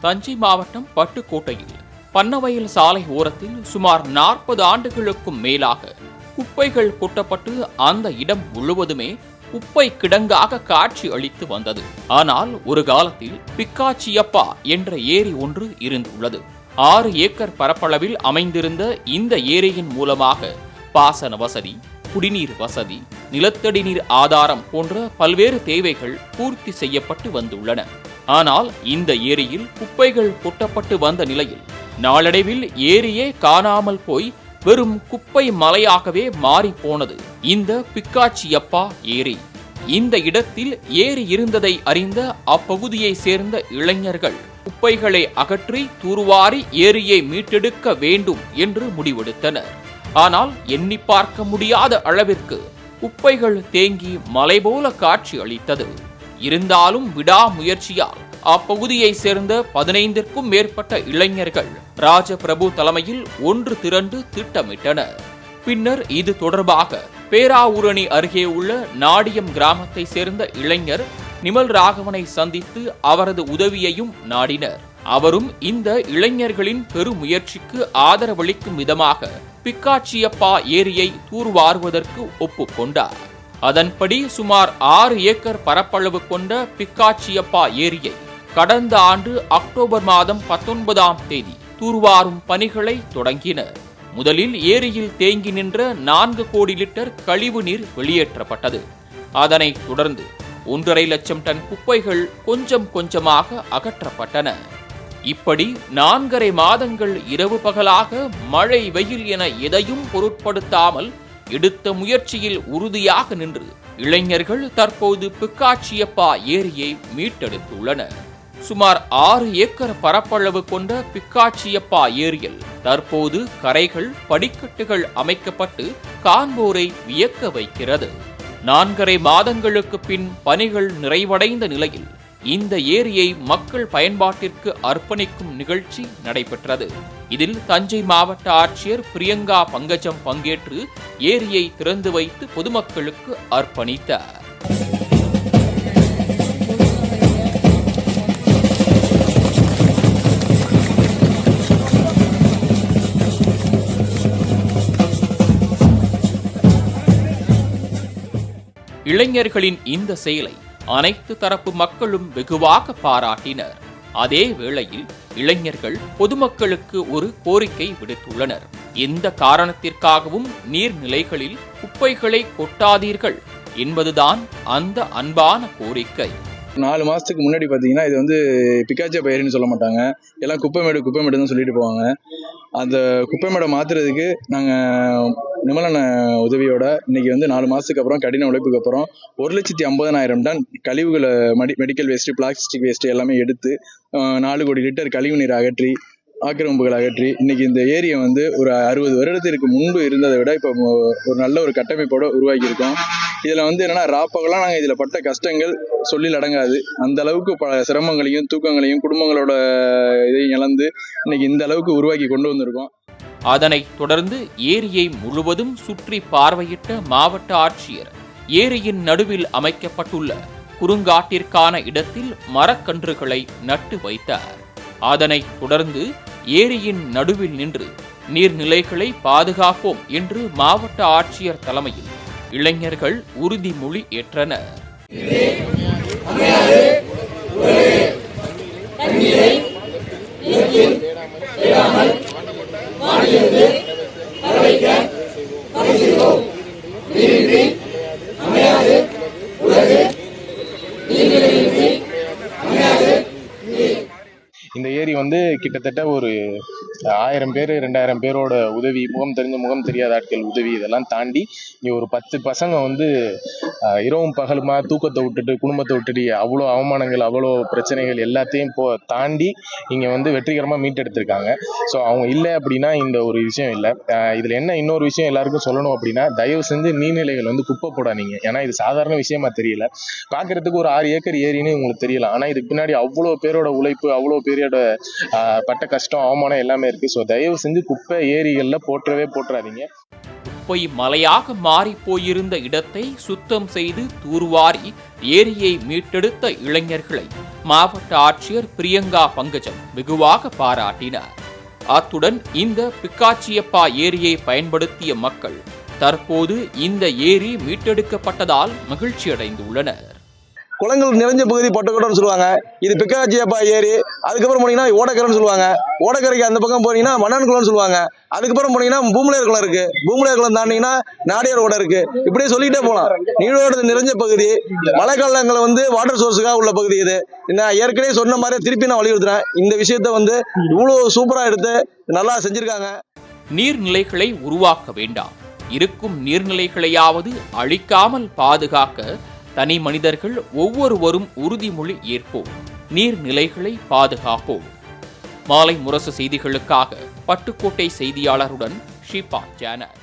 தஞ்சை மாவட்டம் பட்டுக்கோட்டையில் பன்னவயல் சாலை ஓரத்தில் சுமார் நாற்பது ஆண்டுகளுக்கும் மேலாக குப்பைகள் கொட்டப்பட்டு அந்த இடம் முழுவதுமே குப்பை கிடங்காக காட்சி அளித்து வந்தது. ஆனால் ஒரு காலத்தில் பிக்காச்சியப்பா என்ற ஏரி ஒன்று இருந்துள்ளது. ஆறு ஏக்கர் பரப்பளவில் அமைந்திருந்த இந்த ஏரியின் மூலமாக பாசன வசதி குடிநீர் வசதி நிலத்தடி நீர் ஆதாரம் போன்ற பல்வேறு தேவைகள் பூர்த்தி செய்யப்பட்டு வந்துள்ளன. ஆனால் இந்த ஏரியில் குப்பைகள் கொட்டப்பட்டு வந்த நிலையில் நாளடைவில் ஏரியே காணாமல் போய் வெறும் குப்பை மலையாகவே மாறி போனது இந்த பிக்காச்சியப்பா ஏரி. இந்த இடத்தில் ஏரி இருந்ததை அறிந்த அப்பகுதியை சேர்ந்த இளைஞர்கள் குப்பைகளை அகற்றி தூர்வாரி ஏரியை மீட்டெடுக்க வேண்டும் என்று முடிவெடுத்தனர். ஆனால் எண்ணி பார்க்க முடியாத அளவிற்கு குப்பைகள் தேங்கி மலை போல காட்சி அளித்தது. இருந்தாலும் விடாமுயற்சியால் அப்பகுதியை சேர்ந்த பதினைந்திற்கும் மேற்பட்ட இளைஞர்கள் ராஜபிரபு தலைமையில் ஒன்று திரண்டு திட்டமிட்டனர். பின்னர் இது தொடர்பாக பேராவூரணி அருகே உள்ள நாடியம் கிராமத்தை சேர்ந்த இளைஞர் நிமல் ராகவனை சந்தித்து அவரது உதவியையும் நாடினர். அவரும் இந்த இளைஞர்களின் பெருமுயற்சிக்கு ஆதரவளிக்கும் விதமாக பிக்காட்சியப்பா ஏரியை தூர்வாருவதற்கு ஒப்புக்கொண்டார். அதன்படி சுமார் ஆறு ஏக்கர் பரப்பளவு கொண்ட பிக்காச்சியப்பா ஏரியை கடந்த ஆண்டு அக்டோபர் மாதம் பத்தொன்பதாம் தேதி தூர்வாரும் பணிகளை தொடங்கினர் முதலில் ஏரியில் தேங்கி நின்ற நான்கு கோடி லிட்டர் கழிவு நீர் வெளியேற்றப்பட்டது. அதனைத் தொடர்ந்து ஒன்றரை லட்சம் டன் குப்பைகள் கொஞ்சம் கொஞ்சமாக அகற்றப்பட்டன. இப்படி நான்கரை மாதங்கள் இரவு பகலாக மழை வெயில் என எதையும் பொருட்படுத்தாமல் எடுத்த முயற்சியில் உறுதியாக நின்று இளைஞர்கள் தற்போது பிக்காட்சியப்பா ஏரியை மீட்டெடுத்துள்ளனர். சுமார் ஆறு ஏக்கர் பரப்பளவு கொண்ட பிக்காட்சியப்பா ஏரியில் தற்போது கரைகள் படிக்கட்டுகள் அமைக்கப்பட்டு காண்போரை வியக்க வைக்கிறது. நான்கரை மாதங்களுக்கு பின் பணிகள் நிறைவடைந்த நிலையில் இந்த ஏரியை மக்கள் பயன்பாட்டிற்கு அர்ப்பணிக்கும் நிகழ்ச்சி நடைபெற்றது. இதில் தஞ்சை மாவட்ட ஆட்சியர் பிரியங்கா பங்கஜம் பங்கேற்று ஏரியை திறந்து வைத்து பொதுமக்களுக்கு அர்ப்பணித்தார். இளைஞர்களின் இந்த செயலை அனைத்து தரப்பு மக்களும் வெகுவாக பாராட்டினர். அதே வேளையில் இளைஞர்கள் பொதுமக்களுக்கு ஒரு கோரிக்கை விடுத்துள்ளனர். எந்த காரணத்திற்காகவும் நீர்நிலைகளில் குப்பைகளை கொட்டாதீர்கள் என்பதுதான் அந்த அன்பான கோரிக்கை. நாலு மாசத்துக்கு முன்னாடி பாத்தீங்கன்னா இது வந்து பிக்காச்சா பயிர்னு சொல்ல மாட்டாங்க. எல்லாம் குப்பை மேடு குப்பை மேடுன்னு சொல்லிட்டு போவாங்க. அந்த குப்பை மேடை மாத்துறதுக்கு நாங்கள் நிமலன உதவியோட இன்னைக்கு வந்து நாலு மாதத்துக்கு அப்புறம் கடின உழைப்புக்கு அப்புறம் ஒரு லட்சத்தி ஐம்பதனாயிரம் டன் கழிவுகளை மடி மெடிக்கல் வேஸ்ட்டு பிளாஸ்டிக் வேஸ்ட்டு எல்லாமே எடுத்து நாலு கோடி லிட்டர் கழிவு நீர் அகற்றி ஆக்கிரமிப்புகள் அகற்றி இன்னைக்கு இந்த ஏரியை வந்து ஒரு அறுபது வருடத்திற்கு முன்பு இருந்ததை விட இப்போ ஒரு நல்ல ஒரு கட்டமைப்போட உருவாக்கியிருக்கோம். இதுல வந்து என்னன்னா ராப்பகலாம் நாங்க இதுல பட்ட கஷ்டங்கள் சொல்லில் அடங்காது. அந்த அளவுக்கு பல சிரமங்களையும் தூக்கங்களையும் குடும்பங்களோட இதையும் இழந்து இன்னைக்கு இந்த அளவுக்கு உருவாக்கி கொண்டு வந்திருக்கோம். அதனைத் தொடர்ந்து ஏரியை முழுவதும் சுற்றி பார்வையிட்ட மாவட்ட ஆட்சியர் ஏரியின் நடுவில் அமைக்கப்பட்டுள்ள குறுங்காட்டிற்கான இடத்தில் மரக்கன்றுகளை நட்டு வைத்தார். அதனைத் தொடர்ந்து ஏரியின் நடுவில் நின்று நீர்நிலைகளை பாதுகாப்போம் என்று மாவட்ட ஆட்சியர் தலைமையில் இளைஞர்கள் உறுதிமொழி ஏற்றனர் இந்த ஏரி வந்து கிட்டத்தட்ட ஒரு ஆயிரம் பேர் ரெண்டாயிரம் பேரோட உதவி முகம் தெரிஞ்ச முகம் தெரியாத ஆட்கள் உதவி இதெல்லாம் தாண்டி இங்கே ஒரு பத்து பசங்க வந்து இரவும் பகலுமா தூக்கத்தை விட்டுட்டு குடும்பத்தை விட்டுட்டு அவ்வளோ அவமானங்கள் அவ்வளோ பிரச்சனைகள் எல்லாத்தையும் போ தாண்டி இங்கே வந்து வெற்றிகரமாக மீட்டெடுத்திருக்காங்க. ஸோ அவங்க இல்லை அப்படின்னா இந்த ஒரு விஷயம் இல்லை. இதில் என்ன இன்னொரு விஷயம் எல்லாருக்கும் சொல்லணும் அப்படின்னா தயவு செஞ்சு நீர்நிலைகள் வந்து குப்பை போடாதீங்க. ஏன்னா இது சாதாரண விஷயமா தெரியல. பார்க்கறதுக்கு ஒரு ஆறு ஏக்கர் ஏரின்னு உங்களுக்கு தெரியல ஆனால் இதுக்கு பின்னாடி அவ்வளோ பேரோட உழைப்பு அவ்வளோ பேரோட பட்ட கஷ்டம் அவமானம் எல்லாமே இருக்கு. ஸோ தயவு செஞ்சு குப்பை ஏரிகளில் போட்டுறவே போட்டுறாதீங்க குப்பை மலையாக மாறி போயிருந்த இடத்தை சுத்தம் செய்து தூர்வாரி ஏரியை மீட்டெடுத்த இளைஞர்களை மாவட்ட ஆட்சியர் பிரியங்கா பங்கஜம் வெகுவாக பாராட்டினார். அத்துடன் இந்த பிக்காச்சியப்பா ஏரியை பயன்படுத்திய மக்கள் தற்போது இந்த ஏரி மீட்டெடுக்கப்பட்டதால் மகிழ்ச்சியடைந்துள்ளனர். குளங்கள் நிறைஞ்ச பகுதி பொட்டக்கோட்டம்னு சொல்லுவாங்க. இது பிக்காச்சியப்பா ஏரி. அதுக்கப்புறம் போனீங்கன்னா ஓடக்கரைன்னு சொல்லுவாங்க. ஓடக்கரைக்கு அந்த பக்கம் போனீங்கன்னா மன்னன் குளம்னு சொல்லுவாங்க. அதுக்கப்புறம் போனீங்கன்னா பூமலையர் குளம் இருக்கு. பூமலையர் குளம் தாண்டிங்கன்னா நாடியார் ஓடை இருக்கு. இப்படியே சொல்லிக்கிட்டே போகலாம். நீரோடு நிறைஞ்ச பகுதி. மழைக்காலங்களில் வந்து வாட்டர் சோர்ஸுக்காக உள்ள பகுதி இது. நான் ஏற்கனவே சொன்ன மாதிரி திருப்பி நான் வலியுறுத்துறேன். இந்த விஷயத்த வந்து இவ்வளோ சூப்பராக எடுத்து நல்லா செஞ்சுருக்காங்க. நீர்நிலைகளை உருவாக்க வேண்டாம். இருக்கும் நீர்நிலைகளையாவது அழிக்காமல் பாதுகாக்க தனி மனிதர்கள் ஒவ்வொருவரும் உறுதிமொழி ஏற்போம். நீர்நிலைகளை பாதுகாப்போம். மாலை முரசு செய்திகளுக்காக பட்டுக்கோட்டை செய்தியாளருடன் ஷிபா ஜானர்.